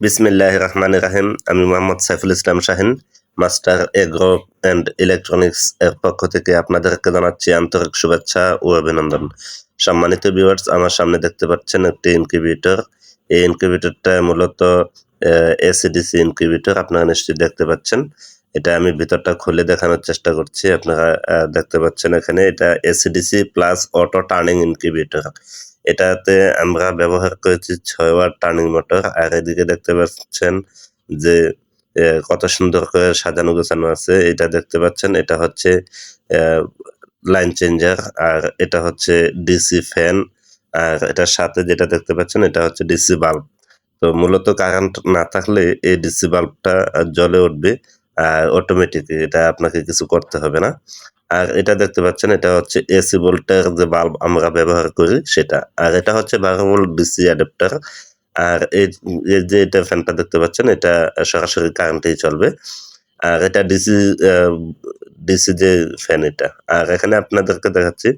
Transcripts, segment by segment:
বিসমিল্লাহ রহমান রাহিম। আমি Mohammad Saiful Islam Shahin, master agro and electronics এর পক্ষ থেকে আপনাদেরকে জানাচ্ছি আন্তরিক শুভেচ্ছা ও অভিনন্দন। সম্মানিত ভিউয়ার্স আমার সামনে দেখতে পাচ্ছেন একটি ইনকিউবেটর এই ইনকিউবেটরটা মূলত এসিডিসি ইনকিউবেটর আপনারা নিশ্চয়ই দেখতে পাচ্ছেন। এটা আমি ভিতরটা খুলে দেখানোর চেষ্টা করছি। আপনারা দেখতে পাচ্ছেন এখানে এটা ACDC plus auto turning incubator এটাতে আমরা ব্যবহার করেছি ছয় ওয়াট টার্নিং মোটর আর এদিকে দেখতে পাচ্ছেন যে কত সুন্দর করে সাজানো গোছানো আছে। এটা দেখতে পাচ্ছেন, এটা হচ্ছে লাইন চেঞ্জার আর এটা হচ্ছে ডিসি ফ্যান আর এটার সাথে যেটা দেখতে পাচ্ছেন, এটা হচ্ছে ডিসি বাল্ব তো মূলত কারেন্ট না থাকলে এই ডিসি বাল্বটা জ্বলে উঠবে। অটোমেটিক এটা আপনাকে কিছু করতে হবে না। আর এটা দেখতে পাচ্ছেন, এটা হচ্ছে এসি ভোল্টের যে বাল্ব আমরা ব্যবহার করি সেটা। আর এটা হচ্ছে বারো ভোল্ট ডিসি অ্যাডাপ্টার আর এই এই যে এটা ফ্যানটা দেখতে পাচ্ছেন, এটা সরাসরি কারেন্টেই চলবে। আর এটা ডিসি ডিসি যে ফ্যান এটা। আর এখানে আপনাদেরকে দেখাচ্ছি,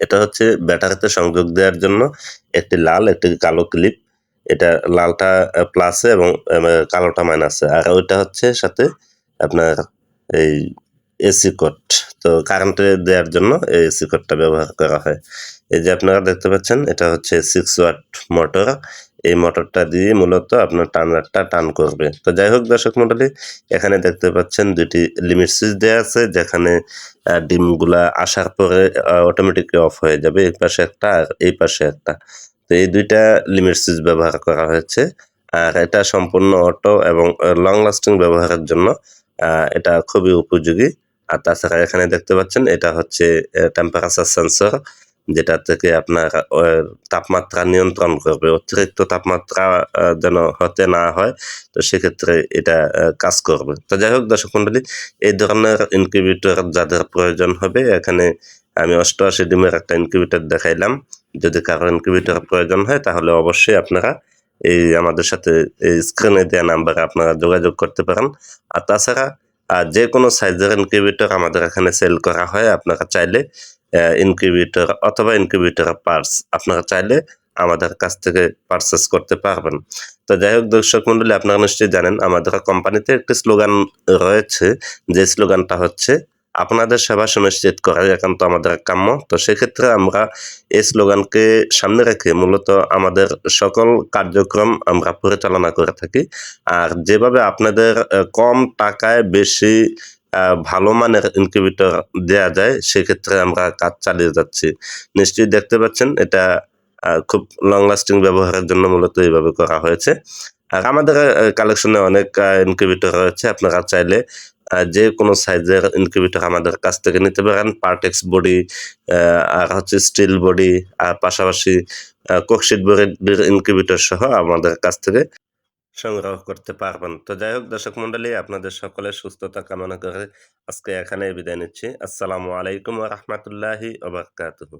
এটা হচ্ছে ব্যাটারিতে সংযোগ দেওয়ার জন্য একটি লাল, একটি কালো ক্লিপ এটা লালটা প্লাসে এবং কালোটা মাইনাসে আর ওইটা হচ্ছে সাথে আপনার এই এসি কোড তো কারেন্টে দেওয়ার জন্য এই এসি কোডটা ব্যবহার করা হয়। এই যে আপনারা দেখতে পাচ্ছেন, এটা হচ্ছে সিক্স ওয়াট মোটর এই মোটরটা দিয়ে মূলত আপনার টার্নারটা টান করবে। তো যাই হোক দর্শক মন্ডলী, এখানে দেখতে পাচ্ছেন দুটি লিমিট সুইচ দেওয়া আছে, যেখানে ডিমগুলা আসার পরে অটোমেটিক অফ হয়ে যাবে। এই পাশে একটা আর এই পাশে একটা। তো এই দুইটা লিমিট সুইচ ব্যবহার করা হয়েছে। আর এটা সম্পূর্ণ অটো এবং লং লাস্টিং ব্যবহারের জন্য এটা খুবই উপযোগী। আর তাছাড়া এখানে দেখতে পাচ্ছেন, এটা হচ্ছে টেম্পারেচার সেন্সর যেটা থেকে আপনার তাপমাত্রা নিয়ন্ত্রণ করবে। অতিরিক্ত তাপমাত্রা যেন হতে না হয়, তো সেক্ষেত্রে এটা কাজ করবে। তো যাই হোক, দর্শক মন্ডলী, এই ধরনের ইনকিউবেটর যাদের প্রয়োজন হবে, এখানে আমি অষ্টআশি ডিমের একটা ইনকিউবেটর দেখাইলাম। যদি কারও ইনকিউবেটর প্রয়োজন হয়, তাহলে অবশ্যই আপনারা এই আমাদের সাথে এই স্ক্রিনে দেওয়া নাম্বারে আপনারা যোগাযোগ করতে পারেন। আর তাছাড়া আর যে কোনো সাইজের ইনকিউবেটর আমাদের এখানে সেল করা হয়, আপনারা চাইলে ইনকিউবেটর অথবা ইনকিউবেটর পার্টস আপনারা চাইলে আমাদের কাছ থেকে পারচেস করতে পারবেন। তো যাই হোক দর্শক মন্ডলী, আপনারা নিশ্চয়ই জানেন, আমাদের কোম্পানিতে একটি স্লোগান রয়েছে, যে স্লোগানটা হচ্ছে আপনাদের সেবা সুনিশ্চিত করাই একান্ত আমাদের কাম্য। তো সেক্ষেত্রে আমরা এই স্লোগানকে সামনে রেখে মূলত আমাদের সকল কার্যক্রম আমরা পরিচালনা করে থাকি। আর যেভাবে আপনাদের কম টাকায় বেশি ভালো মানের ইনকিউবেটর দেয়া যায়, সেক্ষেত্রে আমরা কাজ চালিয়ে যাচ্ছি। নিশ্চয়ই দেখতে পাচ্ছেন, এটা খুব লং লাস্টিং ব্যবহারের জন্য মূলত এইভাবে করা হয়েছে। আর আমাদের কালেকশনে অনেক ইনকিউবেটর রয়েছে। আপনারা চাইলে যে কোনো সাইজের ইনকিউবেটর আমাদের কাছ থেকে নিতে পারেন। পার্টেক্স বডি আর হচ্ছে স্টিল বডি আর পাশাপাশি কোকশিট বডির ইনকিউবেটর সহ আমাদের কাছ থেকে সংগ্রহ করতে পারবেন। তো যাই হোক, দর্শক মন্ডলী, আপনাদের সকলের সুস্থতা কামনা করে আজকে এখানে বিদায় নিচ্ছি। আসসালামু আলাইকুম রহমতুল্লাহি ওবরকাতুহু